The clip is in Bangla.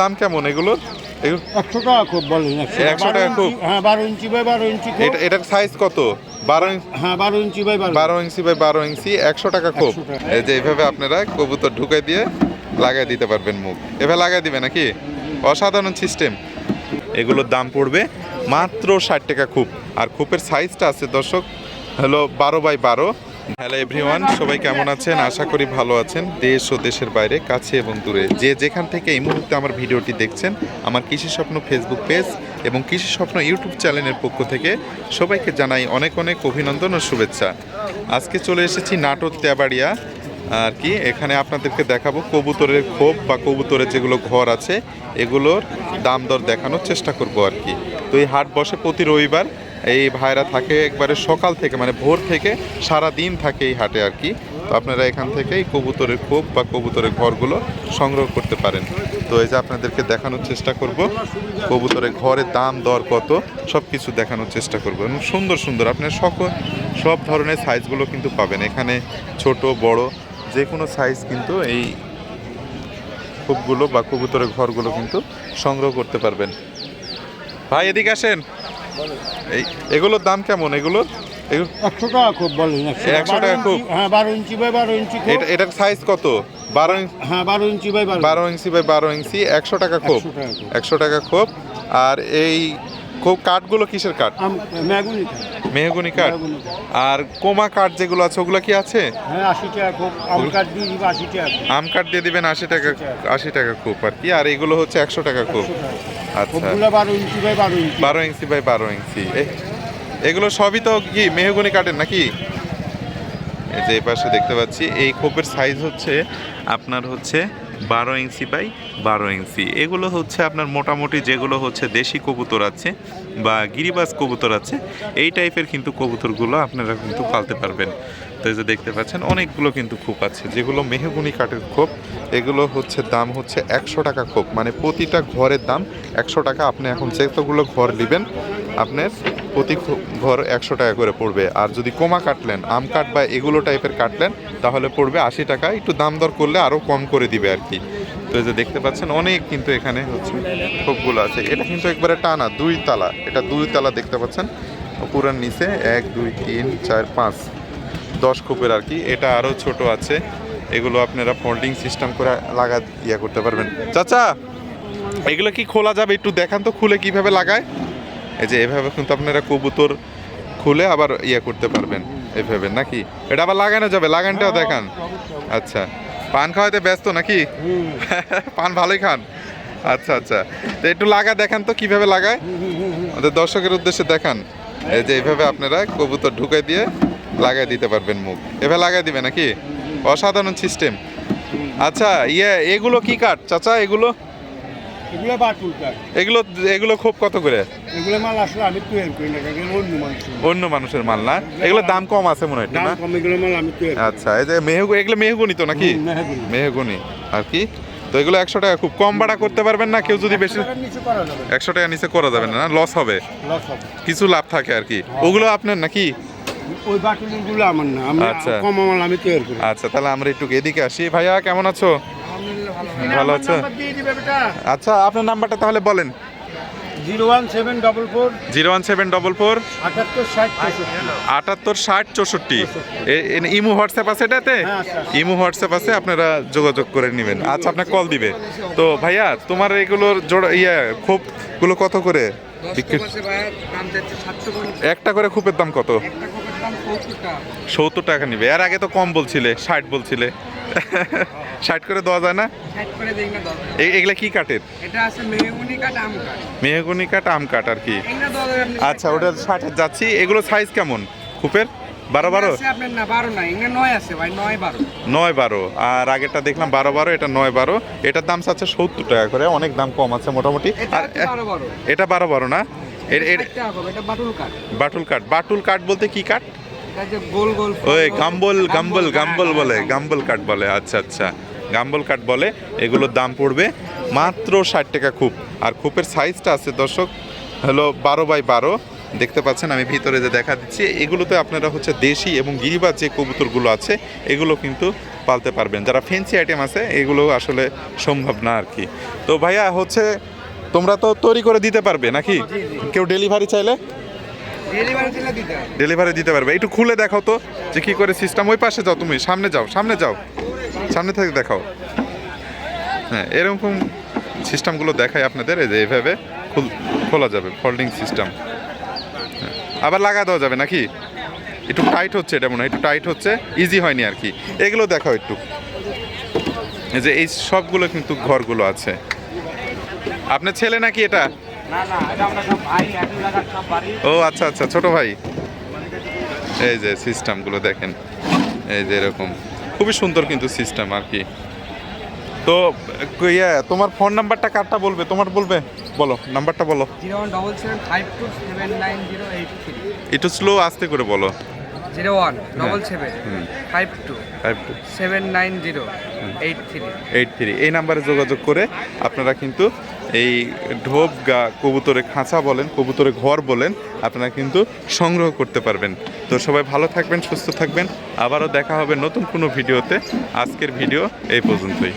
দাম কেমন এগুলো? এগুলো একশো টাকা খুব বলেন একশো টাকা। খুব? হ্যাঁ বারো ইঞ্চি বাই বারো ইঞ্চি এটা এটার সাইজ কত? বারো ইঞ্চি হ্যাঁ বারো ইঞ্চি বাই বারো। বারো ইঞ্চি বাই বারো ইঞ্চি একশো টাকা খুব। এই যে এইভাবে আপনারা কবুতর ঢুকে দিয়ে লাগাই দিতে পারবেন মুখ। এভাবে লাগাই দিবে নাকি? অসাধারণ সিস্টেম এগুলোর দাম পড়বে মাত্র ষাট টাকা খুব। আর খুপের সাইজটা আছে দর্শক হলো বারো বাই বারো। হ্যালো এভরিওয়ান সবাই কেমন আছেন? আশা করি ভালো আছেন। দেশ ও দেশের বাইরে, কাছে এবং দূরে। যে যেখান থেকে এই মুহূর্তে আমার ভিডিওটি দেখছেন, আমার কৃষি স্বপ্ন ফেসবুক পেজ এবং কৃষি স্বপ্ন ইউটিউব চ্যানেলের পক্ষ থেকে সবাইকে জানাই অনেক অনেক অভিনন্দন ও শুভেচ্ছা। আজকে চলে এসেছি নাটোর তেবাড়িয়া, আর কি, এখানে আপনাদেরকে দেখাবো কবুতরের খোপ বা কবুতরের যেগুলো ঘর আছে, এগুলোর দাম দর দেখানোর চেষ্টা করব আর কি। তো এই হাট বসে প্রতি রবিবার এই ভাইরা থাকে একবারে সকাল থেকে মানে ভোর থেকে সারা দিন থাকে এই হাটে আর কি। তো আপনারা এখান থেকে এই কবুতরের খোপ বা কবুতরের ঘরগুলো সংগ্রহ করতে পারেন। তো এই যে আপনাদেরকে দেখানোর চেষ্টা করব, কবুতরের ঘরের দাম, দর কত সব কিছু দেখানোর চেষ্টা করব। এবং সুন্দর সুন্দর, আপনার সকল, সব ধরনের সাইজগুলো কিন্তু পাবেন। এখানে ছোট, বড় যে কোনো সাইজ কিন্তু এই খোপগুলো বা কবুতরের ঘরগুলো কিন্তু সংগ্রহ করতে পারবেন। ভাই, এদিকে আসেন। এই এগুলোর দাম কেমন? এগুলোর? এগুলো একশো টাকা খুব বলেন 100 টাকা। খুব? হ্যাঁ বারো ইঞ্চি বাই বারো ইঞ্চি এটা এটার সাইজ কত? বারো ইঞ্চি হ্যাঁ বারো ইঞ্চি বাই বারো। ইঞ্চি বাই বারো ইঞ্চি একশো টাকা খোপ 100 টাকা খুব। একশো টাকা খোপ আর এই কাঠগুলো কিসের কাঠ? মেহগুনি কাঠ। মেহগনি কাঠ। আর কোমা কাঠ যেগুলো আছে ওগুলো কি আছে? হ্যাঁ আশি টাকা খুব। আম কাঠ দিয়ে দিবেন আশি টাকা আশি টাকা খুব। আর কি। আর এগুলো হচ্ছে একশো টাকা খুব। 100 আচ্ছা। বারো ইঞ্চি বাই বারো ইঞ্চি। বারো ইঞ্চি বাই বারো ইঞ্চি। এগুলো সবই তো কি মেহগুনি কাঠের নাকি? এই যে এই পাশে দেখতে পাচ্ছি এই খোপের সাইজ হচ্ছে আপনার হচ্ছে বারো ইঞ্চি বাই বারো ইঞ্চি। এগুলো হচ্ছে আপনার মোটামুটি যেগুলো হচ্ছে দেশি কবুতর আছে বা গিরিবাজ কবুতর আছে, এই টাইপের কিন্তু কবুতরগুলো আপনারা কিন্তু পালতে পারবেন। তো এই যে দেখতে পাচ্ছেন, অনেকগুলো কিন্তু খোপ আছে, যেগুলো মেহগুনি কাঠের খোপ। এগুলো হচ্ছে দাম হচ্ছে একশো টাকা খোপ মানে প্রতিটা ঘরের দাম একশো টাকা। আপনি এখন যেতগুলো ঘর নেবেন, আপনার প্রতি ঘর একশো টাকা করে পড়বে। আর যদি কোমা কাটলেন, আম কাট বা এগুলো টাইপের কাটলেন, তাহলে পড়বে আশি টাকা। একটু দাম দর করলে আরও কম করে দিবে আর কি। তো এই যে দেখতে পাচ্ছেন, অনেক কিন্তু এখানে হচ্ছে খোপগুলো আছে। এটা কিন্তু একবারে টানা দুই তালা। এটা দুই তালা দেখতে পাচ্ছেন। পুরার নিচে এক, দুই, তিন, চার, পাঁচ, দশ খোপের আর কি। এটা আরও ছোট আছে। এগুলো আপনারা ফোল্ডিং সিস্টেম করে লাগা ইয়া করতে পারবেন। চাচা, এগুলো কি খোলা যাবে? একটু দেখান তো, খুলে কীভাবে লাগায়? এই যে এভাবে কিন্তু আপনারা কবুতর খুলে আবার ইয়ে করতে পারবেন এভাবে নাকি? এটা আবার লাগানো যাবে লাগানটাও দেখান। আচ্ছা পান খাওয়াতে ব্যস্ত নাকি? পান ভালোই খান। আচ্ছা আচ্ছা তো একটু লাগা দেখান তো কীভাবে লাগায়। আমাদের দর্শকের উদ্দেশ্যে দেখান। এই যে এইভাবে আপনারা কবুতর ঢুকে দিয়ে লাগাই দিতে পারবেন মুখ। এভাবে লাগাই দিবে নাকি? অসাধারণ সিস্টেম আচ্ছা ইয়ে এগুলো কি কাঠ? চাচা এগুলো? এগুলো বাটুল কাঠ এগুলো এগুলো খুব কত করে? এগুলো মাল আসলে আমি তৈরি করি না এগুলো অন্য মানুষ অন্য মানুষের মাল না? এগুলো দাম কম আছে মনে হয় না? কম এগুলো মাল আমি তৈরি আচ্ছা এই যে মেহগু এগুলো মেহগুনি তো নাকি? মেহগুনি। আর কি? তো এগুলো একশো টাকা খুব কম ভাড়া করতে পারবেন না কেউ যদি বেশি টাকার নিচে করা যাবে না। একশো টাকা নিচে করা যাবে না লস হবে। কিছু লাভ থাকে আর কি। ওগুলো আপনার নাকি? ওই বাটুলগুলো আমার না। আচ্ছা। কম মাল আমি তৈরি করি। আচ্ছা তাহলে আমরা একটু এদিকে আসি। ভাইয়া কেমন আছো? ভালো আছো আচ্ছা আপনার নাম্বারটা তাহলে বলেন। Zero one seven double four. Zero one seven double four. আটাত্তর ষাট চৌষট্টি। আটাত্তর ষাট চৌষট্টি এ- এ- হোয়াটসঅ্যাপ আছে এটাতে? হ্যাঁ। ইমো হোয়াটসঅ্যাপ আছে আপনারা যোগাযোগ করে নেবেন। আচ্ছা আপনার কল দিবে। তো ভাইয়া তোমার এগুলোর জোড়া ইয়া খোপগুলো কত করে? একটা করে খোপের দাম কত? সত্তর টাকা নিবে। এর আগে তো কম বলছিলে ষাট বলছিলে। ষাট করে দেওয়া যায় না? এগুলা কি কাঠের? মেহগুনি কাঠ আম কাঠ। আর কি। আচ্ছা ওটা ষাট যাচ্ছি। এগুলো সাইজ কেমন? খুপের বারো বারো? নয়। বারো। আর আগেরটা দেখলাম বারো বারো এটা নয় বারো। এটার দাম চাচ্ছে সত্তর টাকা করে অনেক দাম কম আছে মোটামুটি। আর এটা বারো বারো না? বাটুল কাঠ। বাটুল কাঠ বলতে কি কাঠ? ওই গাম্বল গাম্বল গাম্বল বলে গাম্বল। গাম্বল কাঠ বলে আচ্ছা আচ্ছা। গাম্বল কাঠ বলে এগুলোর দাম পড়বে মাত্র ষাট টাকা খুব। আর খুপের সাইজটা আছে দর্শক হলো বারো বাই বারো। দেখতে পাচ্ছেন আমি ভিতরে যে দেখা দিচ্ছি এগুলোতে আপনারা হচ্ছে দেশি এবং গিরিবাজ যে কবুতরগুলো আছে এগুলো কিন্তু পালতে পারবেন। যারা ফেন্সি আইটেম আছে এগুলো আসলে সম্ভব না আর কি। তো ভাইয়া হচ্ছে তোমরা তো তৈরি করে দিতে পারবে নাকি? কেউ ডেলিভারি চাইলে? ডেলিভারি দিতে পারবে। একটু খুলে দেখাও তো যে কি করে সিস্টেম ওই পাশে যাও তুমি, সামনে যাও সামনে যাও। সামনে থেকে দেখাও। হ্যাঁ এরকম সিস্টেমগুলো দেখাই আপনাদের, এই যে এইভাবে খুল- খোলা যাবে ফোল্ডিং সিস্টেম আবার লাগা দেওয়া যাবে নাকি? একটু টাইট হচ্ছে এটা মনে হয়, একটু টাইট হচ্ছে ইজি হয়নি আর কি। এগুলো দেখাও একটু। যে এই সবগুলো কিন্তু ঘরগুলো আছে। আপনার ছেলে নাকি এটা? ও আচ্ছা আচ্ছা ছোট ভাই। এই যে সিস্টেমগুলো দেখেন এই যে এরকম। খুবই সুন্দর কিন্তু সিস্টেম আর কি। তো ইয়ে তোমার ফোন নাম্বারটা কারটা বলবে? তোমার বলবে? বলো নাম্বারটা বলো। একটু স্লো আস্তে করে বলো। Zero one double seven. Five two five two seven nine zero eight three eight three এই নাম্বারে যোগাযোগ করে আপনারা কিন্তু এই ঢোপ গা কবুতরে খাঁচা বলেন, কবুতরে ঘর বলেন, আপনারা কিন্তু সংগ্রহ করতে পারবেন। তো সবাই ভালো থাকবেন, সুস্থ থাকবেন। আবারও দেখা হবে নতুন কোনো ভিডিওতে। আজকের ভিডিও এই পর্যন্তই।